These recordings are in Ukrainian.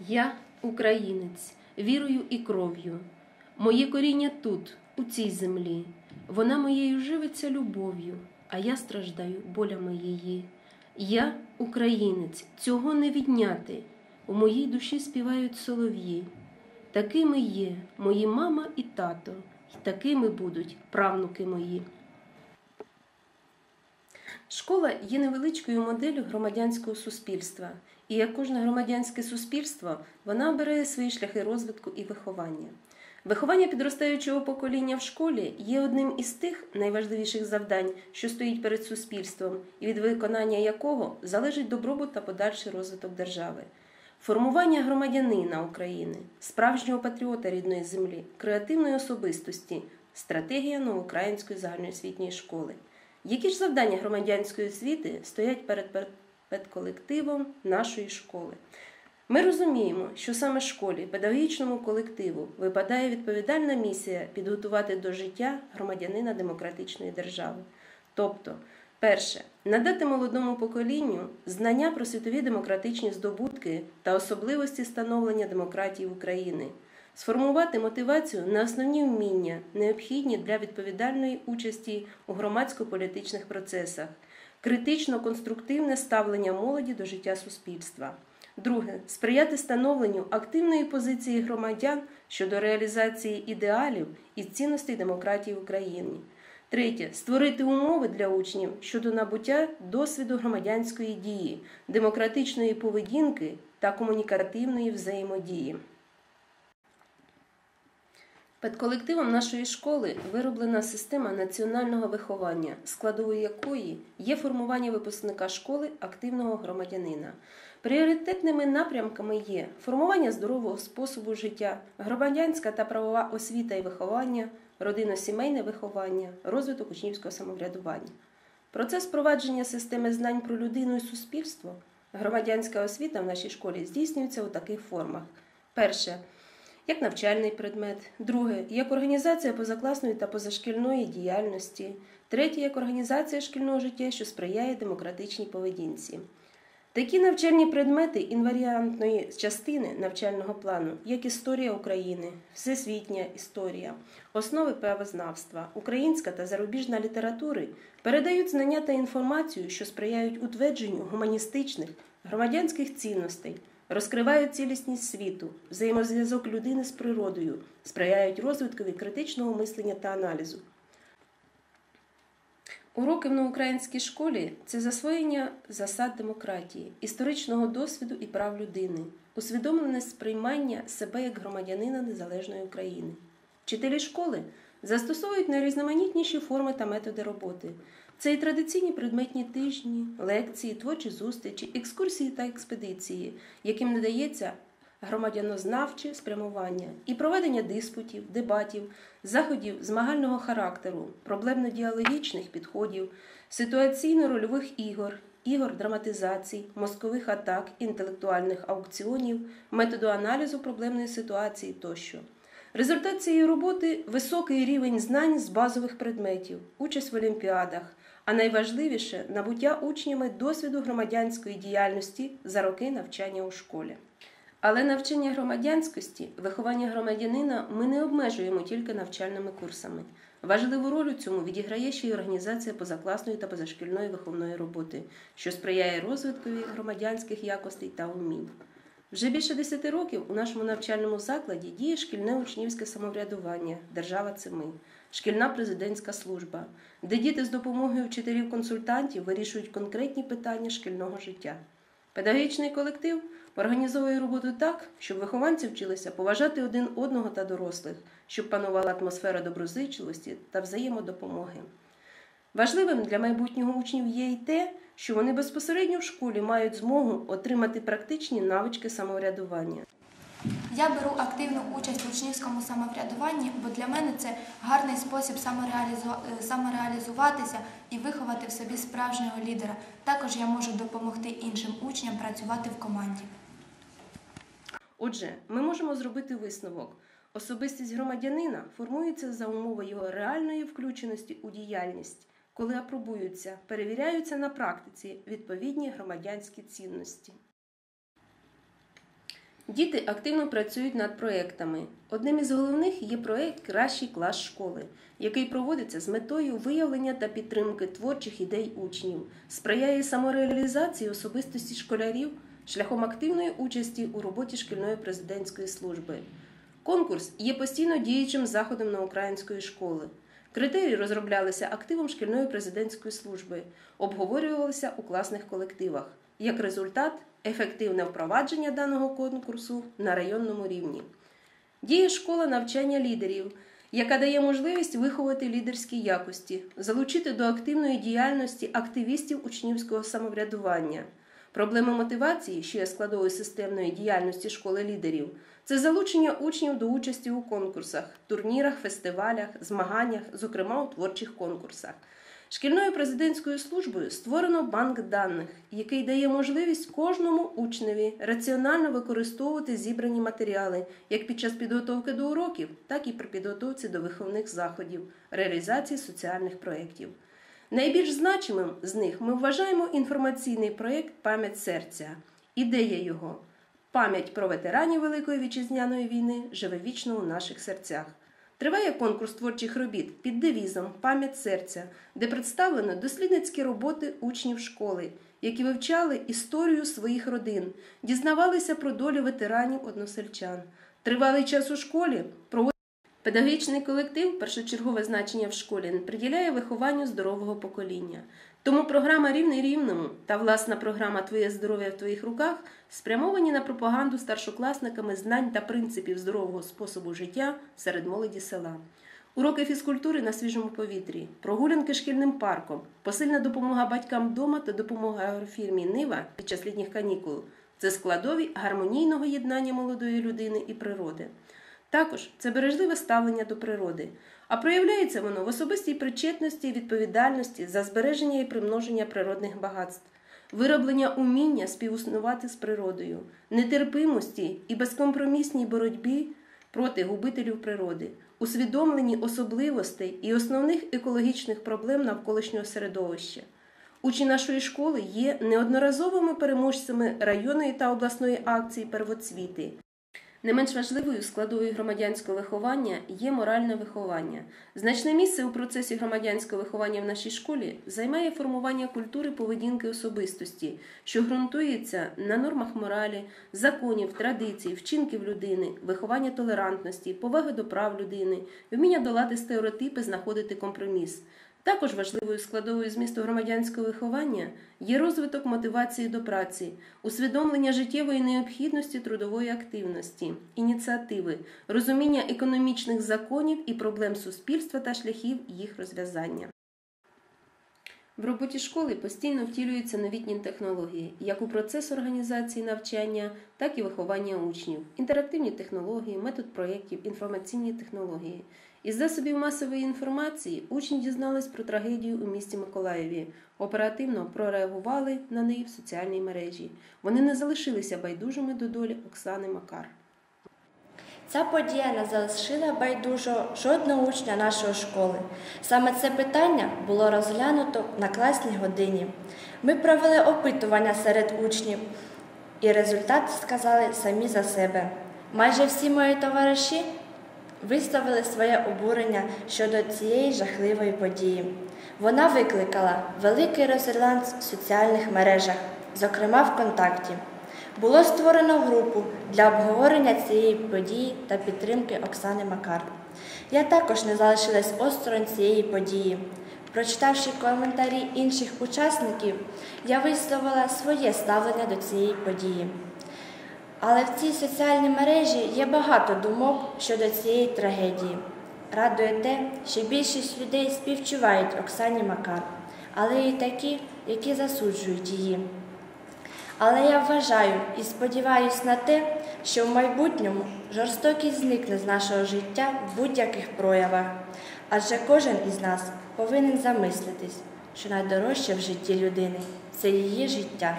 Я українець, вірою і кров'ю. Моє коріння тут, у цій землі. Вона моєю живиться любов'ю, а я страждаю болями її. Я українець, цього не відняти. У моїй душі співають солов'ї. Такими є мої мама і тато, і такими будуть правнуки мої. Школа є невеличкою моделлю громадянського суспільства, і як кожне громадянське суспільство, вона обирає свої шляхи розвитку і виховання. Виховання підростаючого покоління в школі є одним із тих найважливіших завдань, що стоїть перед суспільством, і від виконання якого залежить добробут та подальший розвиток держави. Формування громадянина України, справжнього патріота рідної землі, креативної особистості, стратегія новоукраїнської загальноосвітньої школи. Які ж завдання громадянської освіти стоять перед педколективом нашої школи? Ми розуміємо, що саме школі, педагогічному колективу випадає відповідальна місія підготувати до життя громадянина демократичної держави. Тобто, перше, надати молодому поколінню знання про світові демократичні здобутки та особливості становлення демократії України, сформувати мотивацію на основні вміння, необхідні для відповідальної участі у громадсько-політичних процесах, критично конструктивне ставлення молоді до життя суспільства. Друге сприяти становленню активної позиції громадян щодо реалізації ідеалів і цінностей демократії в Україні. Третє створити умови для учнів щодо набуття досвіду громадянської дії, демократичної поведінки та комунікативної взаємодії. Під колективом нашої школи вироблена система національного виховання, складовою якої є формування випускника школи активного громадянина. Пріоритетними напрямками є формування здорового способу життя, громадянська та правова освіта і виховання, родинно-сімейне виховання, розвиток учнівського самоврядування. Процес впровадження системи знань про людину і суспільство, громадянська освіта в нашій школі здійснюється у таких формах: перше як навчальний предмет, друге як організація позакласної та позашкільної діяльності, третє як організація шкільного життя, що сприяє демократичній поведінці. Такі навчальні предмети інваріантної частини навчального плану, як історія України, всесвітня історія, основи правознавства, українська та зарубіжна літератури передають знання та інформацію, що сприяють утвердженню гуманістичних громадянських цінностей, розкривають цілісність світу, взаємозв'язок людини з природою, сприяють розвиткові критичного мислення та аналізу. Уроки в наукраїнській школі це засвоєння засад демократії, історичного досвіду і прав людини, усвідомлене сприймання себе як громадянина незалежної України. Вчителі школи застосовують найрізноманітніші форми та методи роботи. Це і традиційні предметні тижні, лекції, творчі зустрічі, екскурсії та експедиції, яким надається громадянознавче спрямування і проведення диспутів, дебатів, заходів змагального характеру, проблемно-діалогічних підходів, ситуаційно-рольових ігор, ігор драматизацій, мозкових атак, інтелектуальних аукціонів, методу аналізу проблемної ситуації тощо. Результат цієї роботи високий рівень знань з базових предметів, участь в олімпіадах, а найважливіше набуття учнями досвіду громадянської діяльності за роки навчання у школі. Але навчання громадянськості, виховання громадянина ми не обмежуємо тільки навчальними курсами. Важливу роль у цьому відіграє ще й організація позакласної та позашкільної виховної роботи, що сприяє розвиткові громадянських якостей та умів. Вже більше десяти років у нашому навчальному закладі діє шкільне учнівське самоврядування Держава це ми, шкільна президентська служба, де діти з допомогою вчителів-консультантів вирішують конкретні питання шкільного життя. Педагогічний колектив організовує роботу так, щоб вихованці вчилися поважати один одного та дорослих, щоб панувала атмосфера доброзичливості та взаємодопомоги. Важливим для майбутнього учнів є й те, що вони безпосередньо в школі мають змогу отримати практичні навички самоврядування. Я беру активну участь в учнівському самоврядуванні, бо для мене це гарний спосіб самореалізуватися і виховати в собі справжнього лідера. Також я можу допомогти іншим учням працювати в команді. Отже, ми можемо зробити висновок. Особистість громадянина формується за умови його реальної включеності у діяльність, коли апробуються, перевіряються на практиці відповідні громадянські цінності. Діти активно працюють над проєктами. Одним із головних є проєкт Кращий клас школи, який проводиться з метою виявлення та підтримки творчих ідей учнів, сприяє самореалізації особистості школярів шляхом активної участі у роботі шкільної президентської служби. Конкурс є постійно діючим заходом на української школи. Критерії розроблялися активом шкільної президентської служби, обговорювалися у класних колективах. Як результат, ефективне впровадження даного конкурсу на районному рівні. Діє школа навчання лідерів, яка дає можливість виховати лідерські якості, залучити до активної діяльності активістів учнівського самоврядування. Проблема мотивації, що є складовою системної діяльності школи лідерів, це залучення учнів до участі у конкурсах, турнірах, фестивалях, змаганнях, зокрема у творчих конкурсах. Шкільною президентською службою створено банк даних, який дає можливість кожному учневі раціонально використовувати зібрані матеріали як під час підготовки до уроків, так і при підготовці до виховних заходів, реалізації соціальних проєктів. Найбільш значимим з них ми вважаємо інформаційний проєкт Пам'ять серця. Ідея його пам'ять про ветеранів Великої вітчизняної війни живе вічно у наших серцях. Триває конкурс творчих робіт під девізом Пам'ять серця, де представлено дослідницькі роботи учнів школи, які вивчали історію своїх родин, дізнавалися про долю ветеранів односельчан. Тривалий час у школі Педагогічний колектив першочергове значення в школі приділяє вихованню здорового покоління. Тому програма Рівний рівному та власна програма Твоє здоров'я в твоїх руках спрямовані на пропаганду старшокласниками знань та принципів здорового способу життя серед молоді села. Уроки фізкультури на свіжому повітрі, прогулянки шкільним парком, посильна допомога батькам вдома та допомога агрофірмі Нива під час літніх канікул це складові гармонійного єднання молодої людини і природи. Також це бережливе ставлення до природи, а проявляється воно в особистій причетності і відповідальності за збереження і примноження природних багатств, вироблення уміння співіснувати з природою, нетерпимості і безкомпромісній боротьбі проти губителів природи, усвідомленні особливостей і основних екологічних проблем навколишнього середовища. Учні нашої школи є неодноразовими переможцями районної та обласної акції Первоцвіти. Не менш важливою складовою громадянського виховання є моральне виховання. Значне місце у процесі громадянського виховання в нашій школі займає формування культури поведінки особистості, що ґрунтується на нормах моралі, законів, традицій, вчинків людини, виховання толерантності, поваги до прав людини, вміння долати стереотипи, знаходити компроміс. Також важливою складовою змісту громадянського виховання є розвиток мотивації до праці, усвідомлення життєвої необхідності трудової активності, ініціативи, розуміння економічних законів і проблем суспільства та шляхів їх розв'язання. В роботі школи постійно втілюються новітні технології, як у процес організації навчання, так і виховання учнів, інтерактивні технології, метод проєктів, інформаційні технології. Із засобів масової інформації учні дізнались про трагедію у місті Миколаєві, оперативно прореагували на неї в соціальній мережі. Вони не залишилися байдужими до долі Оксани Макар. Ця подія не залишила байдужого жодного учня нашої школи. Саме це питання було розглянуто на класній годині. Ми провели опитування серед учнів, і результати сказали самі за себе. Майже всі мої товариші висловили своє обурення щодо цієї жахливої події. Вона викликала великий резонанс в соціальних мережах, зокрема ВКонтакті. Було створено групу для обговорення цієї події та підтримки Оксани Макар. Я також не залишилась осторонь цієї події. Прочитавши коментарі інших учасників, я висловила своє ставлення до цієї події. Але в цій соціальній мережі є багато думок щодо цієї трагедії. Радує те, що більшість людей співчувають Оксані Макар, але і такі, які засуджують її. Але я вважаю і сподіваюся на те, що в майбутньому жорстокість зникне з нашого життя в будь-яких проявах, адже кожен із нас повинен замислитись, що найдорожче в житті людини це її життя.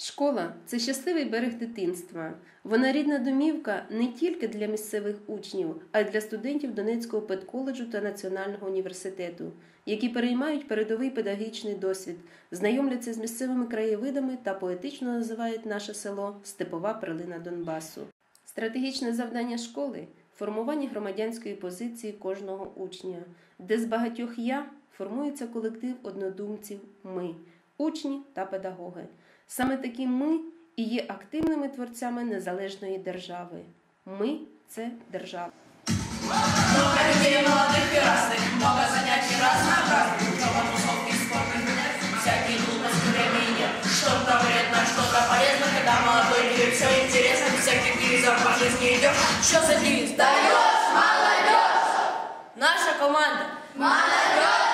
Школа це щасливий берег дитинства. Вона рідна домівка не тільки для місцевих учнів, а й для студентів Донецького педколеджу та Національного університету, які переймають передовий педагогічний досвід, знайомляться з місцевими краєвидами та поетично називають наше село Степова перлина Донбасу. Стратегічне завдання школи формування громадянської позиції кожного учня, де з багатьох я формується колектив однодумців ми, учні та педагоги. Саме такі ми і є активними творцями незалежної держави. Ми це держава. Много людей молодых и разных, много занятий разнообразных, много тусовки спортных нет, всякие глупости времени нет. Что-то вредно, что-то полезно, когда молодой мир все интересно, без всяких девизов по жизни идет. Что за девиз? Даешь, молодежь! Наша команда! Молодежь!